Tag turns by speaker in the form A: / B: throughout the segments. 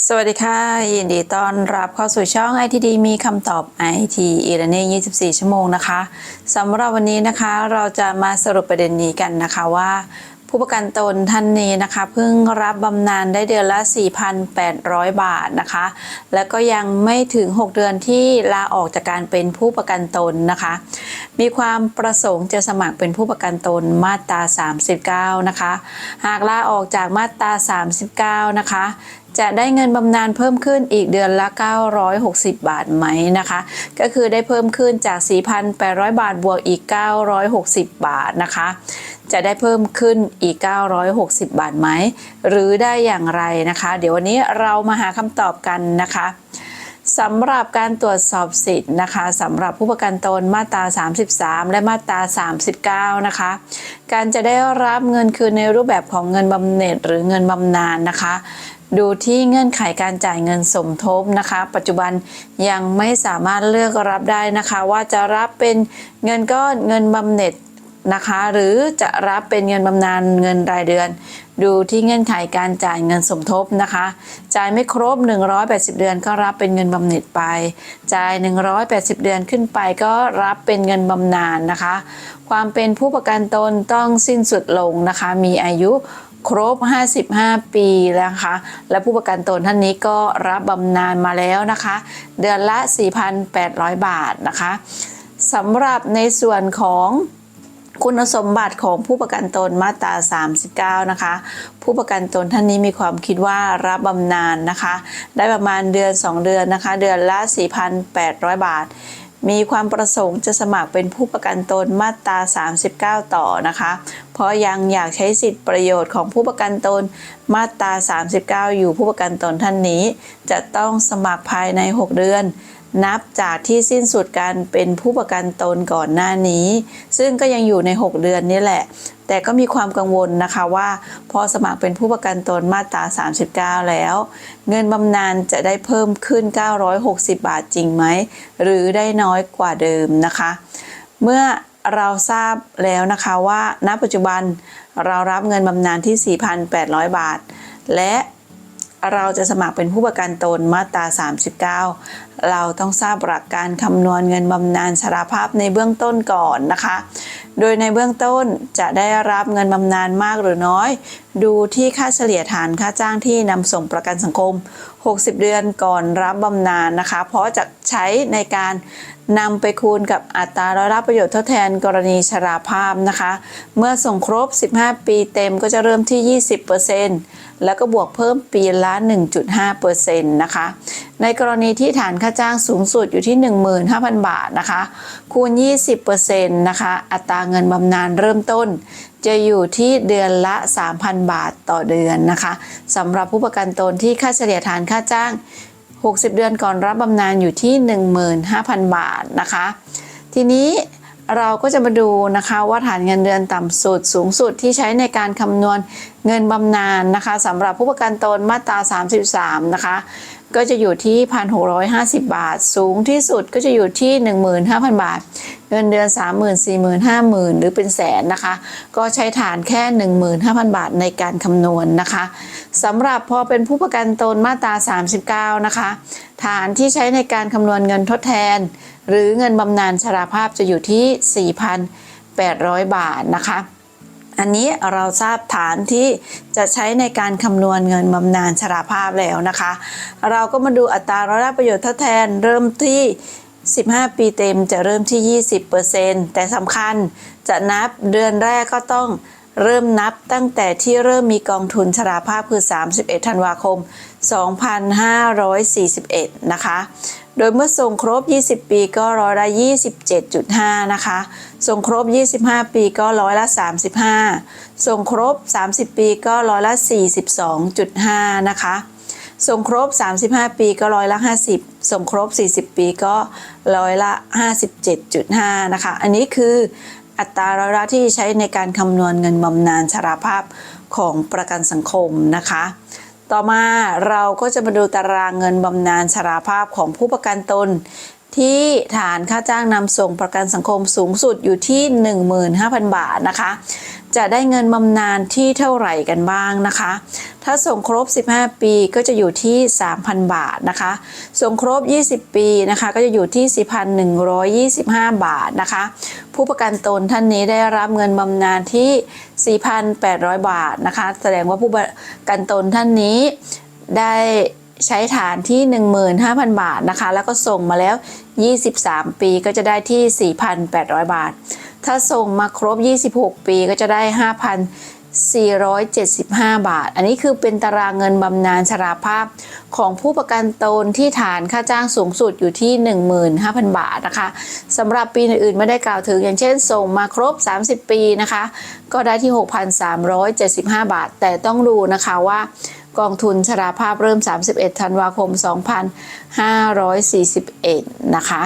A: สวัสดีค่ะ ยินดีต้อนรับเข้าสู่ช่อง ITD มีคำตอบ IT e l e a r n i n g 24 ชั่วโมงนะคะสำหรับวันนี้นะคะเราจะมาสรุปประเด็นนี้กันนะคะว่า ผู้ประกันตนท่านนี้นะคะเพิ่งรับบำนาญได้เดือนละ 4,800 บาทนะคะ แล้วก็ยังไม่ถึง 6 เดือนที่ลาออกจากการเป็นผู้ประกันตนนะคะ มีความประสงค์จะสมัครเป็นผู้ประกันตนมาตรา 39 นะคะ หากลาออกจากมาตรา 39 นะคะ จะได้เงินบำนาญเพิ่มขึ้นอีกเดือนละ 960 บาทไหมนะคะ ก็คือได้เพิ่มขึ้นจาก 4,800 บาทบวกอีก 960 บาทนะคะ จะได้เพิ่มขึ้นอีก 960 บาทไหม หรือได้อย่างไรนะคะ เดี๋ยววันนี้เรามาหาคำตอบกันนะคะสำหรับการตรวจสอบสิทธิ์นะคะสำหรับผู้ประกันตนมาตรา 33 และมาตรา 39 นะคะ การจะได้รับเงินคืนในรูปแบบของเงินบำเหน็จหรือเงินบำนาญนะคะ ดูที่เงื่อนไขการจ่ายเงินสมทบนะคะ ปัจจุบันยังไม่สามารถเลือกรับได้นะคะ ว่าจะรับเป็นเงินก้อนเงินบำเหน็จนะคะ หรือจะรับเป็นเงินบำนาญเงินรายเดือน ดูที่เงื่อนไขการจ่ายเงินสมทบนะคะ จ่ายไม่ครบ 180 เดือนก็รับเป็นเงินบำเหน็จไป จ่าย 180 เดือนขึ้นไปก็รับเป็นเงินบำนาญนะคะ ความเป็นผู้ประกันตนต้องสิ้นสุดลงนะคะ มีอายุ ครบ 55 ปีแล้วนะคะและผู้ประกันตนท่านนี้ก็รับบำนาญมาแล้วนะคะ เดือนละ 4,800 บาทนะคะสำหรับในส่วนของคุณสมบัติของผู้ประกันตนมาตรา 39 นะคะ ผู้ประกันตนท่านนี้มีความคิดว่ารับบำนาญนะคะ ได้ประมาณเดือน 2 เดือนนะคะ เดือนละ 4,800 บาท มีความประสงค์จะสมัครเป็นผู้ประกันตนมาตรา 39 ต่อนะคะ เพราะยังอยากใช้สิทธิประโยชน์ของผู้ประกันตนมาตรา 39 อยู่ผู้ประกันตนท่านนี้ จะต้องสมัครภายใน 6 เดือน นับจากที่สิ้นสุดการเป็นผู้ประกันตนก่อนหน้านี้ ซึ่งก็ยังอยู่ใน 6 เดือนนี่แหละ แต่ก็มีความกังวลนะคะว่า พอสมัครเป็นผู้ประกันตนมาตรา 39 แล้ว เงินบำนาญจะได้เพิ่มขึ้น 960 บาทจริงไหม หรือได้น้อยกว่าเดิมนะคะ เมื่อเราทราบแล้วนะคะว่า ณ ปัจจุบันเรารับเงินบำนาญที่ 4,800 บาท และเราจะสมัครเป็นผู้ประกันตนมาตรา 39 เราต้องทราบหลักการคำนวณเงินบำนาญชราภาพในเบื้องต้นก่อนนะคะ โดยในเบื้องต้นจะได้รับเงินบำนาญมากหรือน้อยดูที่ค่าเฉลี่ยฐานค่าจ้างที่นำส่งประกันสังคม 60 เดือนก่อนรับบำนาญนะคะ เพราะจะใช้ในการนำไปคูณกับอัตราร้อยรับประโยชน์ทดแทนกรณีชราภาพนะคะ เมื่อส่งครบ 15 ปีเต็มก็จะเริ่มที่ 20%แล้วก็บวกเพิ่มปีละ 1.5%นะคะ ในกรณีที่ฐานค่าจ้างสูงสุดอยู่ที่ 15,000 บาทนะคะ คูณ 20%นะคะ อัตราเงินบำนาญเริ่มต้น จะอยู่ที่เดือนละ 3,000 บาทต่อเดือนนะคะสำหรับผู้ประกันตนที่ค่าเฉลี่ยฐานค่าจ้าง 60 เดือนก่อนรับบำนาญอยู่ที่ 15,000 บาทนะคะ ทีนี้ เราก็จะมาดูนะคะว่าฐานเงินเดือนต่ำสุดสูงสุดที่ใช้ในการคำนวณเงินบำนาญนะคะสำหรับผู้ประกันตนมาตรา 33 นะคะ ก็จะอยู่ที่ 1,650 บาท สูงที่สุดก็จะอยู่ที่ 15,000 บาท เงินเดือน 30,000 40,000 50,000 หรือเป็นแสนนะคะ ก็ใช้ฐานแค่ 15,000 บาทในการคำนวณนะคะสำหรับพอเป็นผู้ประกันตนมาตรา 39 นะคะ ฐานที่ใช้ในการคำนวณเงินทดแทน หรือเงินบำนาญชราภาพจะอยู่ที่ 4,800 บาทนะคะ อันนี้เราทราบฐานที่จะใช้ในการคำนวณเงินบำนาญชราภาพแล้วนะคะ เราก็มาดูอัตราร้อยรับประโยชน์ทดแทนเริ่มที่ 15 ปีเต็มจะเริ่มที่ 20%แต่สำคัญจะนับเดือนแรกก็ต้อง เริ่มนับตั้งแต่ที่เริ่มมีกองทุนชราภาพคือ 31 ธันวาคม 2541 นะคะ โดยเมื่อส่งครบ 20 ปีก็ร้อยละ 27.5 นะคะ ส่งครบ 25 ปีก็ร้อยละ 35 ส่งครบ 30 ปีก็ร้อยละ 42.5 นะคะส่งครบ 35 ปีก็ร้อยละ 50 ส่งครบ 40 ปีก็ร้อยละ 57.5 นะคะ อันนี้คือ อัตราร้อยละที่ใช้ในการคำนวณเงินบำนาญชราภาพของประกันสังคมนะคะ ต่อมาเราก็จะมาดูตารางเงินบำนาญชราภาพของผู้ประกันตน ที่ฐานค่าจ้างนำส่งประกันสังคมสูงสุดอยู่ที่ 15,000 บาทนะคะ จะได้เงินบำนาญที่เท่าไหร่กันบ้างนะคะ ถ้าส่งครบ 15 ปีก็จะอยู่ที่ 3,000 บาทนะคะ ส่งครบ 20 ปีนะคะ ก็จะอยู่ที่ 4,125 บาทนะคะ ผู้ประกันตนท่านนี้ได้รับเงินบำนาญที่ 4,800 บาทนะคะ แสดงว่าผู้ประกันตนท่านนี้ได้ใช้ฐานที่ 15,000 บาทนะคะ แล้วก็ส่งมาแล้ว 23 ปีก็จะได้ที่ 4,800 บาท ถ้าส่งมาครบ 26 ปีก็จะได้ 475 บาท อันนี้คือเป็นตารางเงินบำนาญชราภาพของผู้ประกันตนที่ฐานค่าจ้างสูงสุดอยู่ที่ 15,000 บาทนะคะสำหรับปีอื่นๆไม่ได้กล่าวถึงอย่างเช่น ส่งมาครบ 30 ปีนะคะ ก็ได้ที่ 6,375 บาท แต่ต้องดูนะคะว่ากองทุนชราภาพเริ่ม 31 ธันวาคม 2541 นะคะ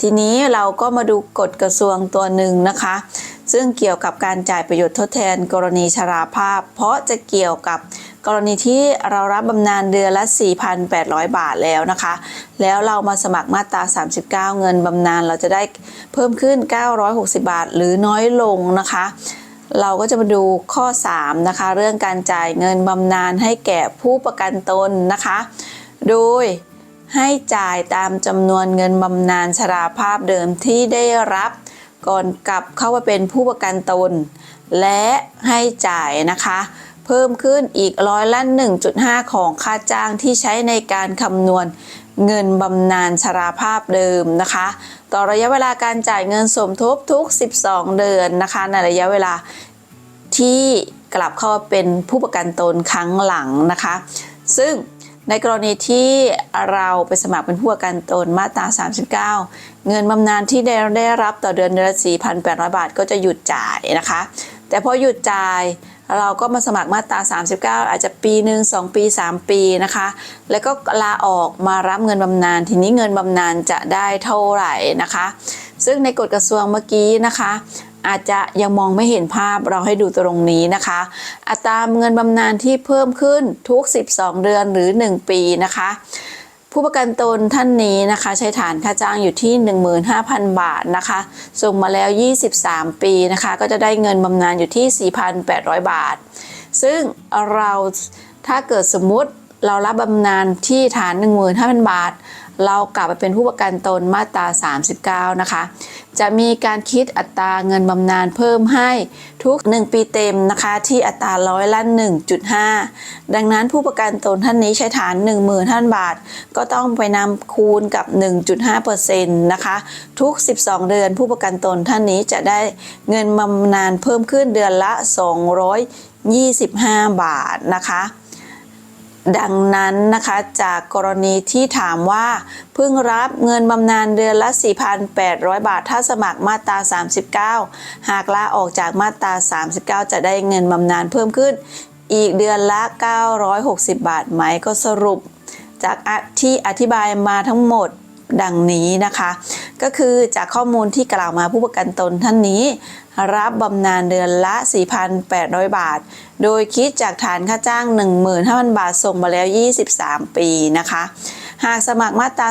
A: ทีนี้เราก็มาดูกฎกระทรวงตัวหนึ่งนะคะ ซึ่งเกี่ยวกับการจ่ายประโยชน์ทดแทนกรณีชราภาพ เพราะจะเกี่ยวกับกรณีที่เรารับบำนาญเดือนละ 4,800 บาทแล้วนะคะ แล้วเรามาสมัครมาตรา 39 เงินบำนาญเราจะได้เพิ่มขึ้น 960 บาท หรือน้อยลงนะคะ เราก็จะมาดูข้อ 3 นะคะ เรื่องการจ่ายเงินบำนาญให้แก่ผู้ประกันตนนะคะ โดยให้จ่ายตามจำนวนเงินบำนาญชราภาพเดิมที่ได้รับ ก่อนกลับเข้ามาเป็นผู้ประกันตน และให้จ่ายนะคะ เพิ่มขึ้นอีกร้อยละ 1.5 ของค่าจ้างที่ใช้ในการคำนวณเงินบำนาญชราภาพเดิมนะคะ ต่อระยะเวลาการจ่ายเงินสมทบทุก 12 เดือนนะคะ ในระยะเวลาที่กลับเข้ามาเป็นผู้ประกันตนครั้งหลังนะคะ ซึ่งในกรณีที่เราไปสมัครเป็นผู้ประกันตนมาตรา 39 เงินบำนาญที่ได้ได้รับต่อเดือนเดือนละ4,800 บาทก็จะหยุดจ่ายนะคะ แต่พอหยุดจ่ายเราก็มาสมัครมาตรา 39 อาจจะปีหนึ่ง2ปี3ปีนะคะ แล้วก็ลาออกมารับเงินบำนาญทีนี้เงินบำนาญจะได้เท่าไหร่นะคะ ซึ่งในกฎกระทรวงเมื่อกี้นะคะอาจจะยังมองไม่เห็นภาพเราให้ดูตรงนี้นะคะ อัตราเงินบำนาญที่เพิ่มขึ้นทุก 12 เดือนหรือ 1 ปีนะคะ ผู้ประกันตนท่านนี้นะคะ ใช้ฐานค่าจ้างอยู่ที่ 15,000 บาทนะคะ ส่งมาแล้ว 23 ปีนะคะ ก็จะได้เงินบำนาญอยู่ที่ 4,800 บาท ซึ่งเราถ้าเกิดสมมุติเรารับบำนาญที่ฐาน 15,000 บาท เรากลับไปเป็นผู้ประกันตนมาตรา 39 นะคะ จะมีการคิดอัตราเงินบำนาญเพิ่มให้ทุก 1 ปีเต็มนะคะ ที่อัตราร้อยละ 1.5 ดังนั้นผู้ประกันตนท่านนี้ใช้ฐาน 10,000บาท ก็ต้องไปนำคูณกับ 1.5%นะคะ ทุก 12 เดือนผู้ประกันตนท่านนี้จะได้เงินบำนาญเพิ่มขึ้นเดือนละ 225 บาทนะคะ ดังนั้นนะคะจากกรณีที่ถามว่าเพิ่งรับเงินบำนาญเดือนละ 4,800 บาท ถ้าสมัครมาตรา 39 หากลาออกจากมาตรา 39 จะได้เงินบำนาญเพิ่มขึ้น อีกเดือนละ 960 บาทไหมก็สรุป จากที่อธิบายมาทั้งหมด ดังนี้นะคะ ก็คือจากข้อมูลที่กล่าวมาผู้ประกันตนท่านนี้ รับบำนาญเดือนละ 4,800 บาท โดยคิดจากฐานค่าจ้าง 15,000 บาทส่งมาแล้ว 23 ปีนะคะหากสมัครมาตรา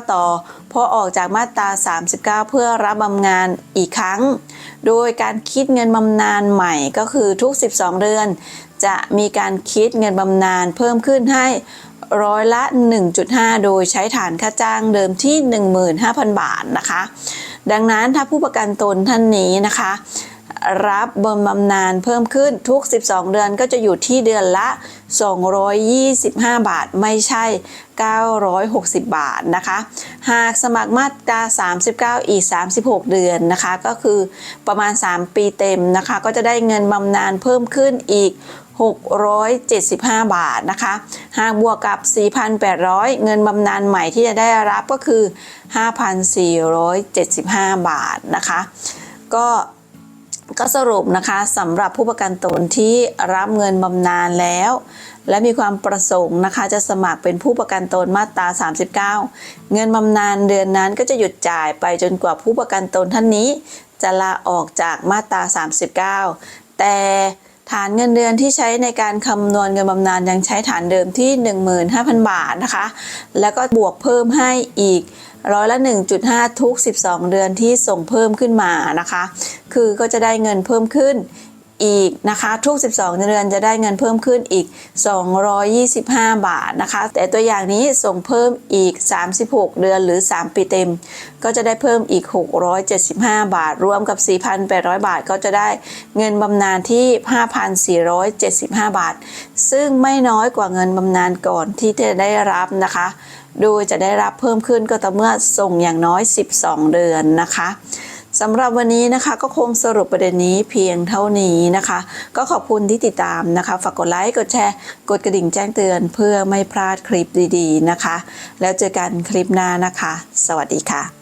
A: 39 ต่อ พอออกจากมาตรา 39 เพื่อรับบำนาญอีกครั้ง โดยการคิดเงินบำนาญใหม่ก็คือทุก 12 เดือน จะมีการคิดเงินบำนาญเพิ่มขึ้นให้ร้อยละ 1.5 โดยใช้ฐานค่าจ้างเดิมที่ 15,000 บาทนะคะ ดังนั้นถ้าผู้ประกันตนท่านนี้นะคะ รับบำบำนาญเพิ่มขึ้นทุก 12 เดือนก็จะอยู่ที่เดือนละ 225 บาทไม่ใช่ 960 บาทนะคะ หากสมัครมาตรา39 อีก 36 เดือนนะคะ ก็คือประมาณ 3 ปีเต็มนะคะ ก็จะได้เงินบำนาญเพิ่มขึ้นอีก 675 บาทนะคะ หากบวกกับ 4,800 เงินบำนาญใหม่ที่จะได้รับก็คือ 5,475 บาทนะคะ ก็ก็สรุปนะคะสำหรับผู้ประกันตนที่รับเงินบำนาญแล้ว และมีความประสงค์นะคะ จะสมัครเป็นผู้ประกันตนมาตรา 39 เงินบำนาญเดือนนั้นก็จะหยุดจ่ายไปจนกว่าผู้ประกันตนท่านนี้ จะลาออกจากมาตรา 39 แต่ ฐานเงินเดือนที่ใช้ในการคำนวณเงินบำนาญยังใช้ฐานเดิมที่ 15,000 บาทนะคะ แล้วก็บวกเพิ่มให้อีกร้อยละ 1.5 ทุก 12 เดือนที่ส่งเพิ่มขึ้นมานะคะ คือก็จะได้เงินเพิ่มขึ้น อีกนะคะทุก 12 เดือนจะได้เงินเพิ่มขึ้นอีก 225 บาทนะคะ แต่ตัวอย่างนี้ส่งเพิ่มอีก 36 เดือนหรือ 3 ปีเต็ม ก็จะได้เพิ่มอีก 675 บาท รวมกับ 4,800 บาท ก็จะได้เงินบำนาญที่ 5,475 บาท ซึ่งไม่น้อยกว่าเงินบำนาญก่อนที่จะได้รับนะคะ โดยจะได้รับเพิ่มขึ้นก็ต่อเมื่อส่งอย่างน้อย 12 เดือนนะคะ สำหรับวันนี้นะคะก็คงสรุปประเด็นนี้เพียงเท่านี้นะคะ ก็ขอบคุณที่ติดตามนะคะ ฝากกดไลค์ กดแชร์ กดกระดิ่งแจ้งเตือนเพื่อไม่พลาดคลิปดีๆนะคะ แล้วเจอกันคลิปหน้านะคะ สวัสดีค่ะ